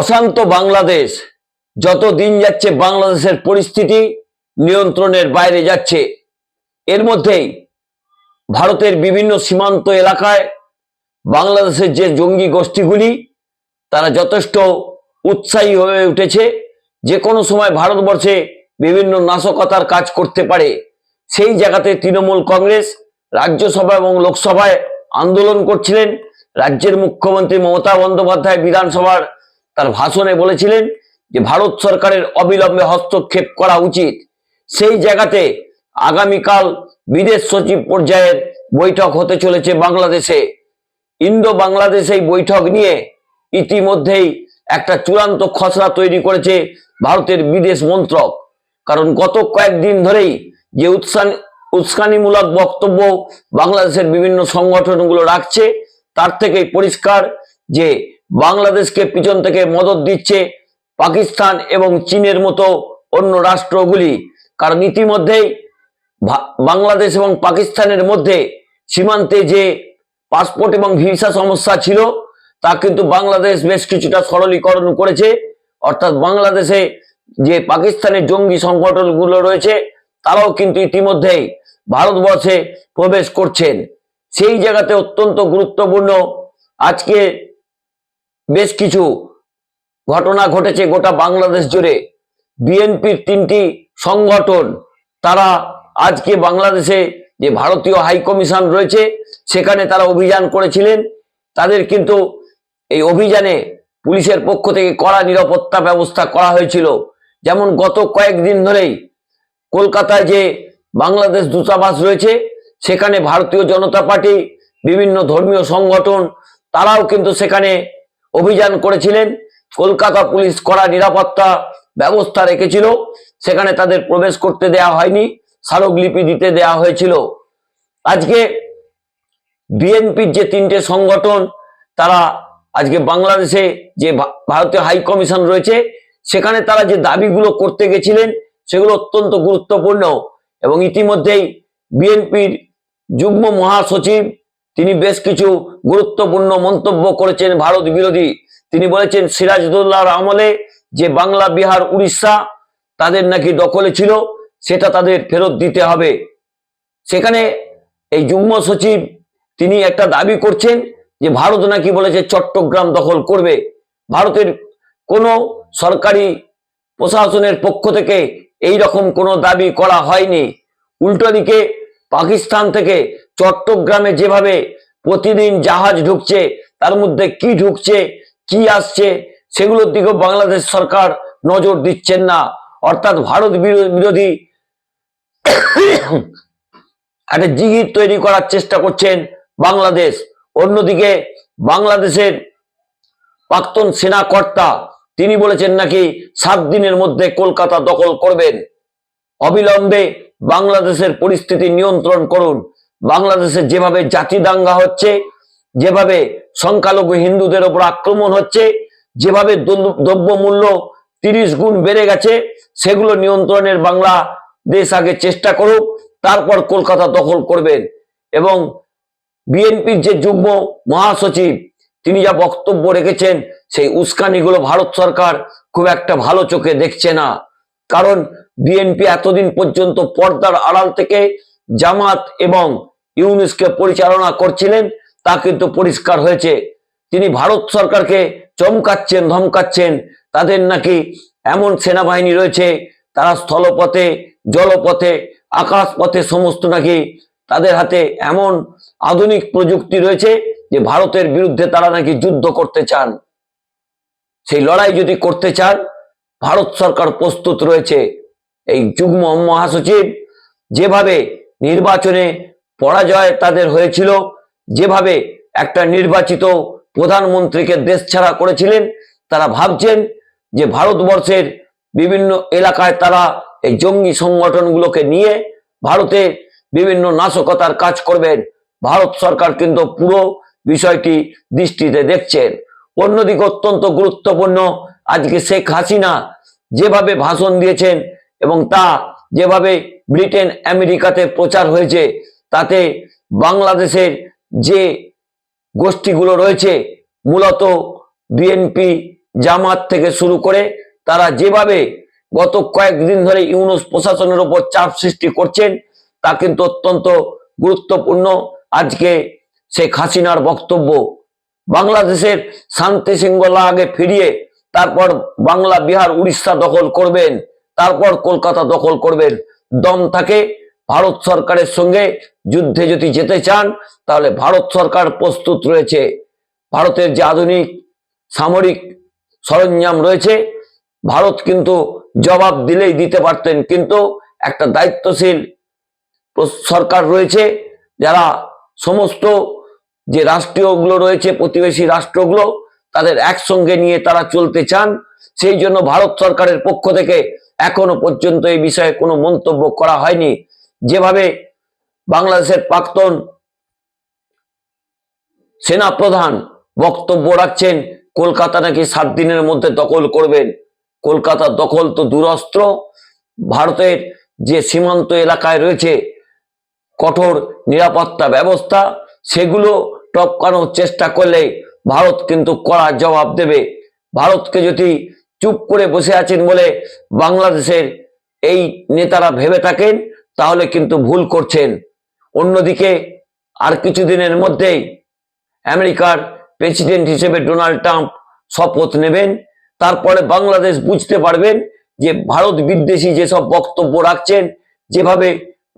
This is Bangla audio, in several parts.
অশান্ত বাংলাদেশ। যত দিন যাচ্ছে বাংলাদেশের পরিস্থিতি নিয়ন্ত্রণের বাইরে যাচ্ছে। এর মধ্যেই ভারতের বিভিন্ন সীমান্ত এলাকায় বাংলাদেশের যে জঙ্গি গোষ্ঠীগুলি, তারা যথেষ্ট উৎসাহী হয়ে উঠেছে। যে কোনো সময় ভারতবর্ষে বিভিন্ন নাশকতার কাজ করতে পারে। সেই জায়গাতে তৃণমূল কংগ্রেস রাজ্যসভা এবং লোকসভায় আন্দোলন করছিলেন। রাজ্যের মুখ্যমন্ত্রী মমতা বন্দ্যোপাধ্যায় বিধানসভার তার ভাষণে বলেছিলেন যে ভারত সরকারের অবিলম্বে হস্তক্ষেপ করা উচিত। সেই জায়গাতে আগামীকাল বিদেশ সচিব পর্যায়ের বৈঠক হতে চলেছে বাংলাদেশে। ইন্দো বাংলাদেশ এই বৈঠক নিয়ে ইতিমধ্যেই একটা চূড়ান্ত খসড়া তৈরি করেছে ভারতের বিদেশ মন্ত্রক। কারণ গত কয়েকদিন ধরেই যে উৎসান উস্কানিমূলক বক্তব্য বাংলাদেশের বিভিন্ন সংগঠনগুলো রাখছে, তার থেকেই পরিষ্কার যে বাংলাদেশকে পিছন থেকে মদত দিচ্ছে পাকিস্তান এবং চীনের মতো অন্য রাষ্ট্রগুলি। কারণ ইতিমধ্যেই বাংলাদেশ এবং পাকিস্তানের মধ্যে সীমান্তে যে পাসপোর্ট এবং ভিসা সমস্যা ছিল, তা কিন্তু বাংলাদেশ বেশ কিছুটা সরলীকরণ করেছে। অর্থাৎ বাংলাদেশে যে পাকিস্তানের জঙ্গি সংগঠনগুলো রয়েছে, তারাও কিন্তু ইতিমধ্যেই ভারতবর্ষে প্রবেশ করছেন। সেই জায়গাতে অত্যন্ত গুরুত্বপূর্ণ আজকে বেশ কিছু ঘটনা ঘটেছে গোটা বাংলাদেশ জুড়ে। বিএনপির তিনটি সংগঠন, তারা আজকে বাংলাদেশে যে ভারতীয় হাই কমিশন রয়েছে, সেখানে তারা অভিযান করেছিলেন। তাদের কিন্তু এই অভিযানে পুলিশের পক্ষ থেকে কড়া নিরাপত্তা ব্যবস্থা করা হয়েছিল। যেমন গত কয়েকদিন ধরেই কলকাতায় যে বাংলাদেশ দূতাবাস রয়েছে, সেখানে ভারতীয় জনতা পার্টি, বিভিন্ন ধর্মীয় সংগঠন, তারাও কিন্তু সেখানে অভিযান করেছিলেন। কলকাতা পুলিশ কড়া নিরাপত্তা ব্যবস্থা রেখেছিল। সেখানে তাদের প্রবেশ করতে দেয়া হয়নি। স্মারকলিপি দিতে দেয়া হয়েছিল। আজকে বিএনপির যে তিনটে সংগঠন, তারা আজকে বাংলাদেশে যে ভারতীয় হাই কমিশন রয়েছে, সেখানে তারা যে দাবিগুলো করতে গেছিলেন, সেগুলো অত্যন্ত গুরুত্বপূর্ণ এবং ইতিমধ্যেই বিএনপির যুগ্ম মহাসচিব তিনি বেশ কিছু গুরুত্বপূর্ণ মন্তব্য করেছেন ভারত বিরোধী। তিনি বলেছেন, সিরাজদৌল্লাহর আমলে যে বাংলা, বিহার, উড়িষ্যা তাদের নাকি দখলে ছিল, সেটা তাদের ফেরত দিতে হবে। সেখানে এই যুগ্ম সচিব তিনি একটা দাবি করছেন যে ভারত নাকি বলেছে চট্টগ্রাম দখল করবে। ভারতের কোনো সরকারি প্রশাসনের পক্ষ থেকে এই রকম কোনো দাবি করা হয়নি। উল্টো দিকে পাকিস্তান থেকে চট্টগ্রামে যেভাবে প্রতিদিন জাহাজ ঢুকছে, তার মধ্যে কি ঢুকছে, কি আসছে, সেগুলোর দিকেও বাংলাদেশ সরকার নজর দিচ্ছেন না। অর্থাৎ ভারত বিরো- বিরোধী একটা জিগির তৈরি করার চেষ্টা করছেন বাংলাদেশ। অন্যদিকে বাংলাদেশের প্রাক্তন সেনা কর্তা, তিনি বলেছেন নাকি সাত দিনের মধ্যে কলকাতা দখল করবেন। অবিলম্বে বাংলাদেশের পরিস্থিতি নিয়ন্ত্রণ করুন। বাংলাদেশে যেভাবে জাতি দাঙ্গা হচ্ছে, যেভাবে সংখ্যালঘু হিন্দুদের ওপর আক্রমণ হচ্ছে, যেভাবে দ্রব্য- দ্রব্যমূল্য তিরিশ গুণ বেড়ে গেছে, সেগুলো নিয়ন্ত্রণের বাংলাদেশ আগে চেষ্টা করুক, তারপর কলকাতা দখল করবেন। এবং বিএনপির যে যুগ্ম মহাসচিব, তিনি যা বক্তব্য রেখেছেন, সেই উস্কানিগুলো ভারত সরকার খুব একটা ভালো চোখে দেখছে না। কারণ বিএনপি এতদিন পর্যন্ত পর্দার আড়াল থেকে জামাত এবং ইউনিসকে পরিচালনা করছিলেন, তা কিন্তু পরিষ্কার হয়েছে। তিনি ভারত সরকারকে চমকাচ্ছেন, ধমকাচ্ছেন। তাদের নাকি এমন সেনাবাহিনী রয়েছে, তারা স্থলপথে, জলপথে, আকাশপথে সমস্ত নাকি তাদের হাতে এমন আধুনিক প্রযুক্তি রয়েছে যে ভারতের বিরুদ্ধে তারা নাকি যুদ্ধ করতে চান। সেই লড়াই যদি করতে চান, ভারত সরকার প্রস্তুত রয়েছে। এই যুগ্ম মহাসচিব যেভাবে নির্বাচনে পরাজয় তাদের হয়েছিল। যেভাবে একটা নির্বাচিত প্রধানমন্ত্রীকে দেশ ছাড়া করেছিলেন, তারা ভাবছেন যে ভারতবর্ষের বিভিন্ন এলাকায় তারা এই জঙ্গি সংগঠনগুলোকে নিয়ে ভারতে বিভিন্ন নাশকতার কাজ করবেন। ভারত সরকার কিন্তু পুরো বিষয়টি দৃষ্টিতে দেখছেন। অন্যদিকে অত্যন্ত গুরুত্বপূর্ণ, আজকে শেখ হাসিনা যেভাবে ভাষণ দিয়েছেন এবং তা যেভাবে ব্রিটেন আমেরিকাতে প্রচার হয়েছে তাতে বাংলাদেশের যে গোষ্ঠীগুলো রয়েছে, মূলত বিএনপি জামাত থেকে শুরু করে তারা যেভাবে গত কয়েকদিন ধরে ইউনুস প্রশাসনের উপর চাপ সৃষ্টি করছেন, তা কিন্তু অত্যন্ত গুরুত্বপূর্ণ। আজকে শেখ হাসিনার বক্তব্য, বাংলাদেশের শান্তি শৃঙ্খলা আগে ফিরিয়ে তারপর বাংলা, বিহার, উড়িষ্যা দখল করবেন, তারপর কলকাতা দখল করবেন, দম থাকে। ভারত সরকারের সঙ্গে যুদ্ধে যদি যেতে চান, তাহলে ভারত সরকার প্রস্তুত রয়েছে। ভারতের যে আধুনিক সামরিক সরঞ্জাম রয়েছে, ভারত কিন্তু জবাব দিলেই দিতে পারতেন। কিন্তু একটা দায়িত্বশীল সরকার রয়েছে, যারা সমস্ত যে রাষ্ট্রীয়গুলো রয়েছে, প্রতিবেশী রাষ্ট্রগুলো, তাদের একসঙ্গে নিয়ে তারা চলতে চান। সেই জন্য ভারত সরকারের পক্ষ থেকে এখনও পর্যন্ত এই বিষয়ে কোনো মন্তব্য করা হয়নি। যেভাবে বাংলাদেশের প্রাক্তন সেনা প্রধান বক্তব্য রাখছেন, কলকাতা নাকি সাত দিনের মধ্যে দখল করবেন, কলকাতা দখল তো দুরস্ত্র, ভারতের যে সীমান্ত এলাকায় রয়েছে কঠোর নিরাপত্তা ব্যবস্থা, সেগুলো টপকানোর চেষ্টা করলে ভারত কিন্তু কড়া জবাব দেবে। ভারতকে যদি চুপ করে বসে আছেন বলে বাংলাদেশের এই নেতারা ভেবে থাকেন তাহলে কিন্তু ভুল করছেন। অন্যদিকে আর কিছুদিনের মধ্যেই আমেরিকার প্রেসিডেন্ট হিসেবে ডোনাল্ড ট্রাম্প শপথ নেবেন। তারপরে বাংলাদেশ বুঝতে পারবেন যে ভারত বিদ্বেষী যেসব বক্তব্য রাখছেন, যেভাবে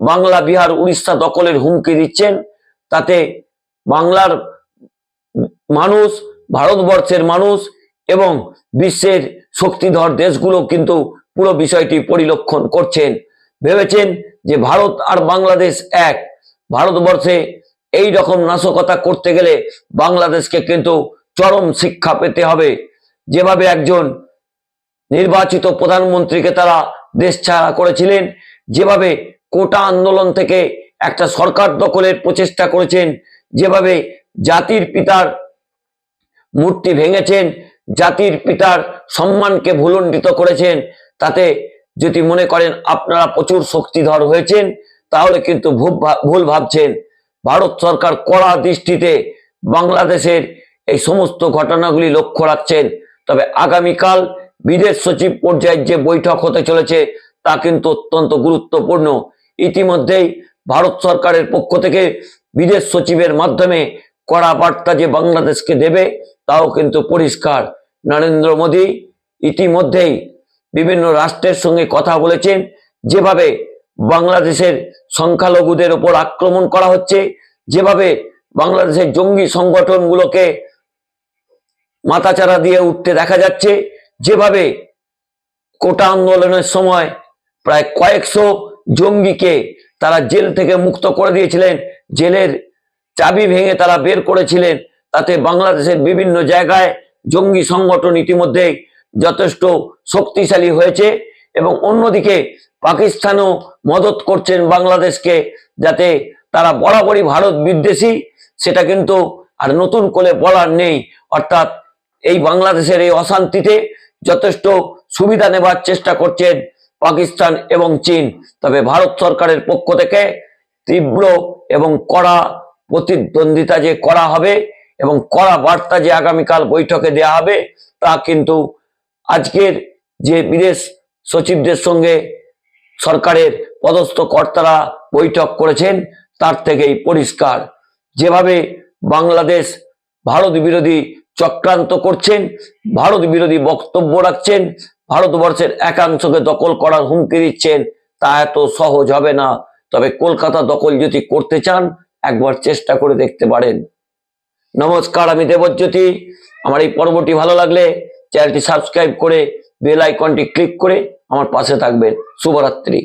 বাংলা, বিহার, উড়িষ্যা দখলের হুমকি দিচ্ছেন, তাতে বাংলার মানুষ, ভারতবর্ষের মানুষ এবং বিশ্বের শক্তিধর দেশগুলো কিন্তু পুরো বিষয়টি পরিলক্ষণ করছেন। ভেবেছেন যে ভারত আর বাংলাদেশ এক। ভারতবর্ষে এই রকম নাশকতা করতে গেলে বাংলাদেশকে কিন্তু চরম শিক্ষা পেতে হবে। যেভাবে একজন নির্বাচিত প্রধানমন্ত্রীকে তারা দেশ ছাড়া করেছিলেন, যেভাবে কোটা আন্দোলন থেকে একটা সরকার দখলের প্রচেষ্টা করেছেন, যেভাবে জাতির পিতার মূর্তি ভেঙেছেন, জাতির পিতার সম্মানকে ভুলণ্ডিত করেছেন, তাতে যদি মনে করেন আপনারা প্রচুর শক্তিধর হয়েছেন, তাহলে কিন্তু ভুল ভাবছেন। ভারত সরকার কড়া দৃষ্টিতে বাংলাদেশের এই সমস্ত ঘটনাগুলি লক্ষ্য রাখছেন। তবে আগামীকাল বিদেশ সচিব পর্যায়ের যে বৈঠক হতে চলেছে, তা কিন্তু অত্যন্ত গুরুত্বপূর্ণ। ইতিমধ্যেই ভারত সরকারের পক্ষ থেকে বিদেশ সচিবের মাধ্যমে কড়া বার্তা যে বাংলাদেশকে দেবে, তাও কিন্তু পরিষ্কার। নরেন্দ্র মোদী, ইতিমধ্যেই বিভিন্ন রাষ্ট্রের সঙ্গে কথা বলেছেন। যেভাবে বাংলাদেশের সংখ্যালঘুদের ওপর আক্রমণ করা হচ্ছে, যেভাবে বাংলাদেশের জঙ্গি সংগঠনগুলোকে মাথাচাড়া দিয়ে উঠতে দেখা যাচ্ছে, যেভাবে কোটা আন্দোলনের সময় প্রায় কয়েকশো জঙ্গিকে তারা জেল থেকে মুক্ত করে দিয়েছিলেন, জেলের চাবি ভেঙে তারা বের করেছিলেন, তাতে বাংলাদেশের বিভিন্ন জায়গায় জঙ্গি সংগঠন ইতিমধ্যে যথেষ্ট শক্তিশালী হয়েছে এবং অন্যদিকে পাকিস্তানও মদত করছেন বাংলাদেশকে যাতে তারা বরাবরই ভারত বিদ্বেষী, সেটা কিন্তু আর নতুন করে বলার নেই। অর্থাৎ এই বাংলাদেশের এই অশান্তিতে যথেষ্ট সুবিধা নেবার চেষ্টা করছেন পাকিস্তান এবং চীন। তবে ভারত সরকারের পক্ষ থেকে তীব্র এবং কড়া প্রতিদ্বন্দ্বিতা যে করা হবে এবং কড়া বার্তা যে আগামীকাল বৈঠকে দেয়া হবে, তা কিন্তু আজকের যে বিদেশ সচিবদের সঙ্গে সরকারের পদস্থ কর্তারা বৈঠক করেছেন, তার থেকেই পরিষ্কার। যেভাবে বাংলাদেশ ভারত বিরোধী চক্রান্ত করছেন, ভারত বিরোধী বক্তব্য রাখছেন, ভারতবর্ষের একাংশকে দখল করার হুমকি দিচ্ছেন, তা এত সহজ হবে না। তবে কলকাতা দখল যদি করতে চান, একবার চেষ্টা করে দেখতে পারেন। নমস্কার, আমি দেবজ্যোতি। আমার এই পর্বটি ভালো লাগলে চ্যানেলটি সাবস্ক্রাইব করে বেল আইকনটি ক্লিক করে আমার পাশে থাকবেন। শুভরাত্রি।